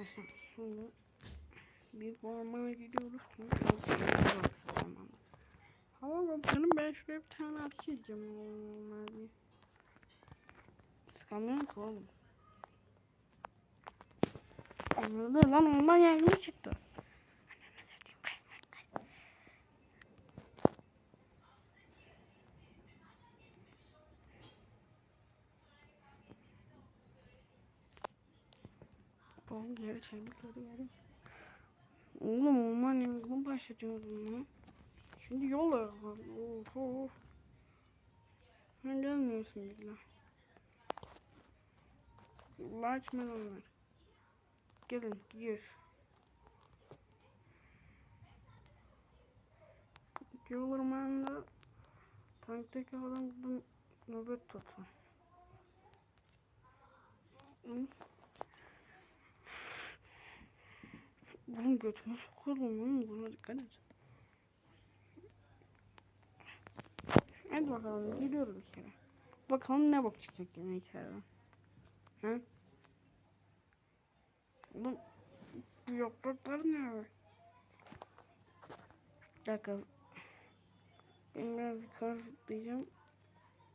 Arkadaşlar şimdi bir ormana gidiyoruz. Şimdi. Hava bakalım ben şuraya bir tane atacağım. Mermi. Sıkamıyorum ki oğlum. Anladı lan orman yangını çıktı. Oğlum geri çevir geri geri. Oğlum orman yangını başlatıyordum lan. Şimdi yol var. Of of. Sen gelmiyorsun bile. Large melonlar. Gelin gidiyoruz. Yol ormanında tanktaki adam nöbet tutsun. Hı? Bunun götüne sokalım oğlum buna dikkat et. Hadi bakalım gidiyoruz bir kere. Bakalım ne bak çıkacak yine içeriden. Hı? Oğlum bu yapraklar ne abi? Bir dakika. Ben biraz.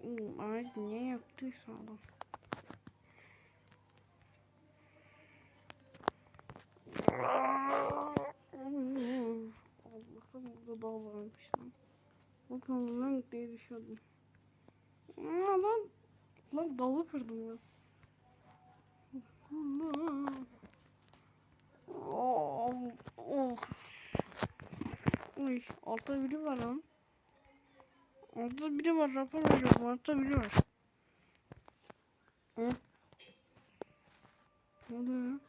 Oğlum ağaç niye yaptıysa adam. Bakalım lan diye düşüyordum. Aa, lan lan dalı kırdım ya. Oh, oh. Uy, altta biri var lan. Altta biri var, rapor veriyorum. Altta biri var. Hı? Ne oluyor?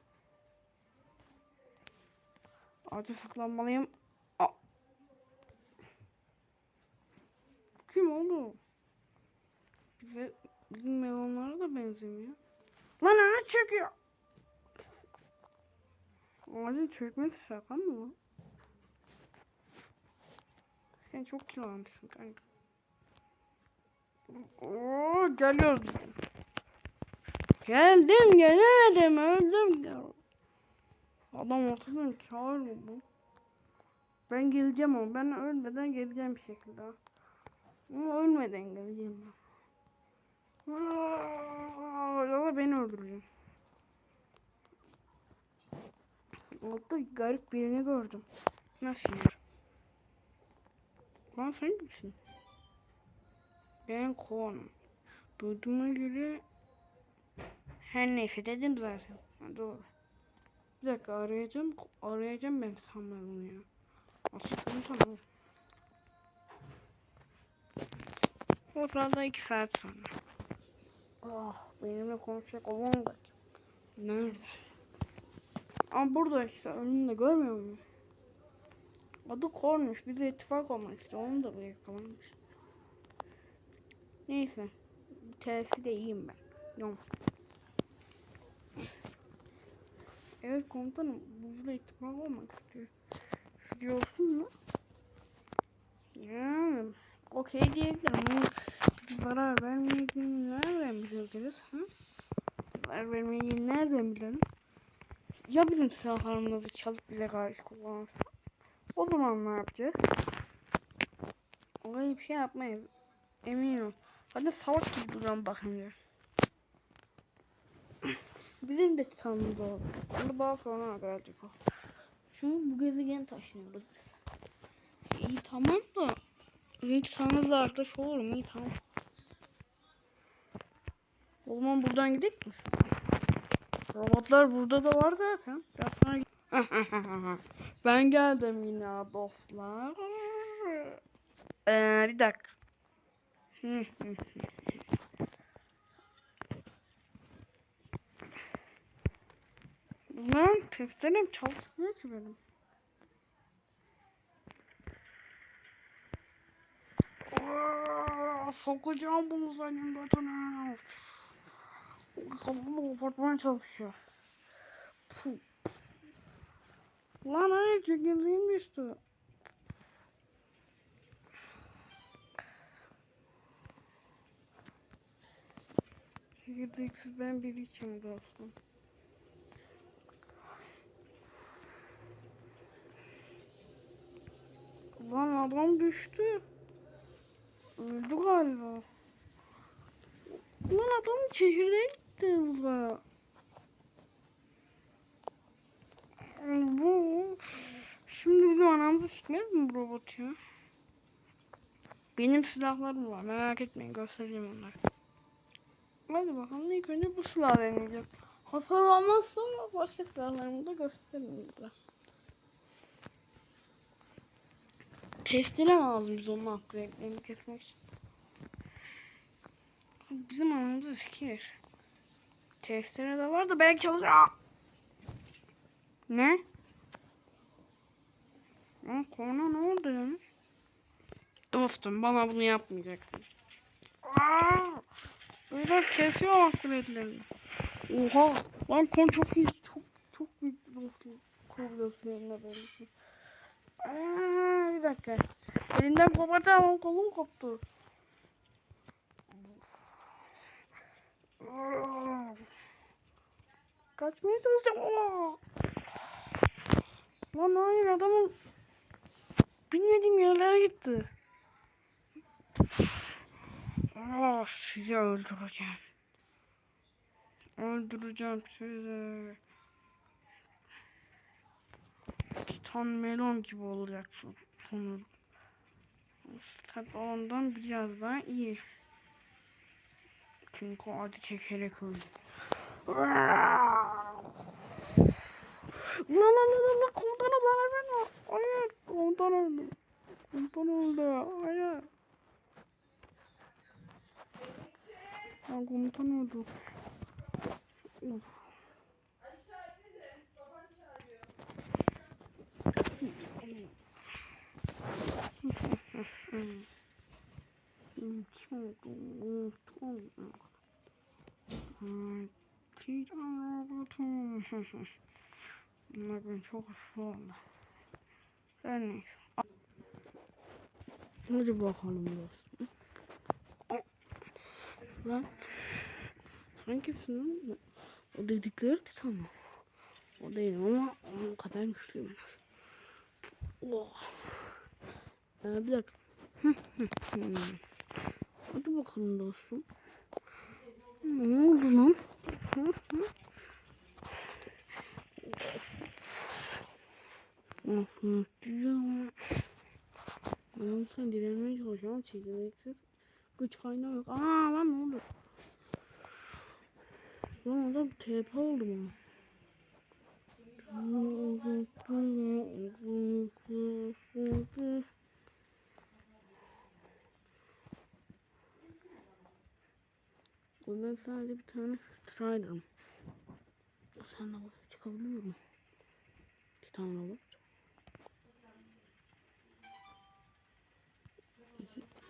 Ağaca saklanmalıyım. Aa. Kim oğlum? Bize, bizim melonlara da benzemiyor. Lan ağaç çöküyor. Ağacın çökmesi şaka mı lan? Sen çok kilo almışsın kanka. Oo, geliyoruz. Geldim gelemedim öldüm ya. Adam ortadan çağırıyor bu. Ben geleceğim ama ben ölmeden geleceğim bir şekilde. Ama ölmeden geleceğim ben. Aa, Ya da beni öldüreceğim. Altta garip birini gördüm. Nasıl yani? Lan sen kimsin? Ben Koan. Duyduğuma göre her neyse dedim zaten. Ha, doğru. Bir dakika arayacağım. Arayacağım ben sanırım ya. Asıl bunu sanırım. Sırada iki saat sonra. Ah benimle konuşacak olan da? Nerede? Ama burada işte önünde görmüyor musun? Adı Kormuş. Bize ittifak olmak istiyor. Onu da buraya yakalamış. Neyse. Tersi de iyiyim ben. Yok. Evet komutanım. Bizle ittifak olmak istiyor. Okey diyebilirim. Ama zarar vermeyeceğini nereden biliriz? Ha? Zarar vermeyi nereden bilelim? Ya bizim silahlarımızı çalıp bize karşı kullanırsa? O zaman ne yapacağız? Öyle bir şey yapmayız. Eminim. Hadi salak gibi duran bakınca. Bizim de titanımız oldu. Onu daha sonra gelecek o. Şimdi bu gezegen taşınıyoruz biz. İyi tamam da bizim titanımızla arkadaş olur mu? İyi tamam. O zaman buradan gidelim mi? Robotlar burada da var zaten. Biraz sonra ben geldim yine dostlar. Ee, bir dakika. Lan testerim çalışmıyor ki benim. Sokacağım bunu senin götüne. Kafamı kapatmaya çalışıyor. Puh. Lan hayır çekirdeğim düştü. Çekirdeksiz ben bir içim dostum. Lan adam düştü. Öldü galiba. Lan adam çekirdeğe gitti burada. Bu şimdi bizim anamızı sikmez mi bu robot ya? Benim silahlarım var merak etmeyin göstereceğim onları. Hadi bakalım ilk önce bu silahı deneyeceğim. Hasar almazsa başka silahlarımı da gösteririm burada. Testere lazım biz onun upgrade'lerini kesmek için. Bizim anamızı sikir. Testere de var da belki çalışır. Ne? Aa, kona ne oldu ya? Dostum bana bunu yapmayacaktın. Böyle kesiyor upgrade'lerini. Oha! Lan kon çok iyi. Çok çok büyük bir dostum. Kuruluyorsun yanına benim. Aa, bir dakika. Elinden kopardı ama kolum koptu. Kaçmaya çalışacağım. Aa. Lan hayır adamın bilmediğim yerlere gitti. Aa, sizi öldüreceğim. Öldüreceğim sizi. Titan melon gibi olacak sonu. Tabi ondan biraz daha iyi. Çünkü o acı çekerek öldü. La la la la la komutana zarar verme. Hayır komutan öldü. Komutan öldü. Hayır. Ya komutan öldü. Of. Bunlar çok hızlı oldu. Her neyse. Hadi bakalım dostum. Lan. Sen kimsin lan? O dedikleri titan mı? O değilim ama onun kadar güçlüyüm en az. Oh. Ya bir dakika. Hadi bakalım dostum. Ne oldu lan? Aslında diyorum. Ben sana direnmeye çalışıyorum. Çekirdeksiz. Güç kaynağı yok. Aa lan ne oldu? Lan adam TP oldu bana. Ben sadece bir tane Strider'ım. Sen de çıkabiliyor musun? Bir tane robot.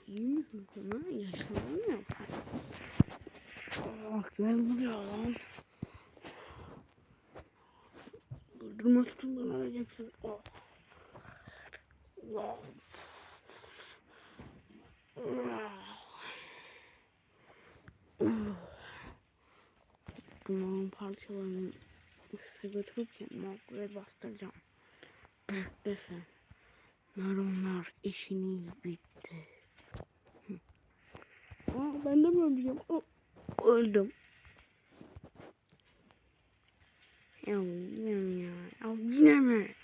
İyi, iyi misin sen ha? Yaşlandın mı buraya lan. Öldürmek için bana vereceksin. Oh. Oh. Bunların parçalarını üste götürüp kendime bastıracağım. Beklesin. Nöronlar işiniz bitti. Aa, ben de mi öleceğim? Aa, öldüm. Ya mi ya? Ya yine mi?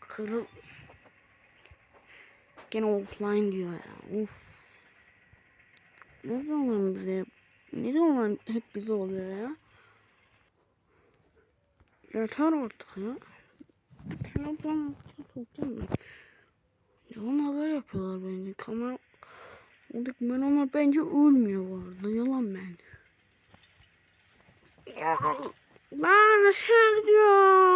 Kırıl. Gene offline diyor ya. Uf. Ne zaman bize ne zaman hep bize oluyor ya? Yeter artık ya. Telefon sokacağım ben. Ya onlar böyle yapıyorlar bence. Kamera Oradaki melonlar bence ölmüyor bu arada. Yalan bence. Lan aşağı gidiyor.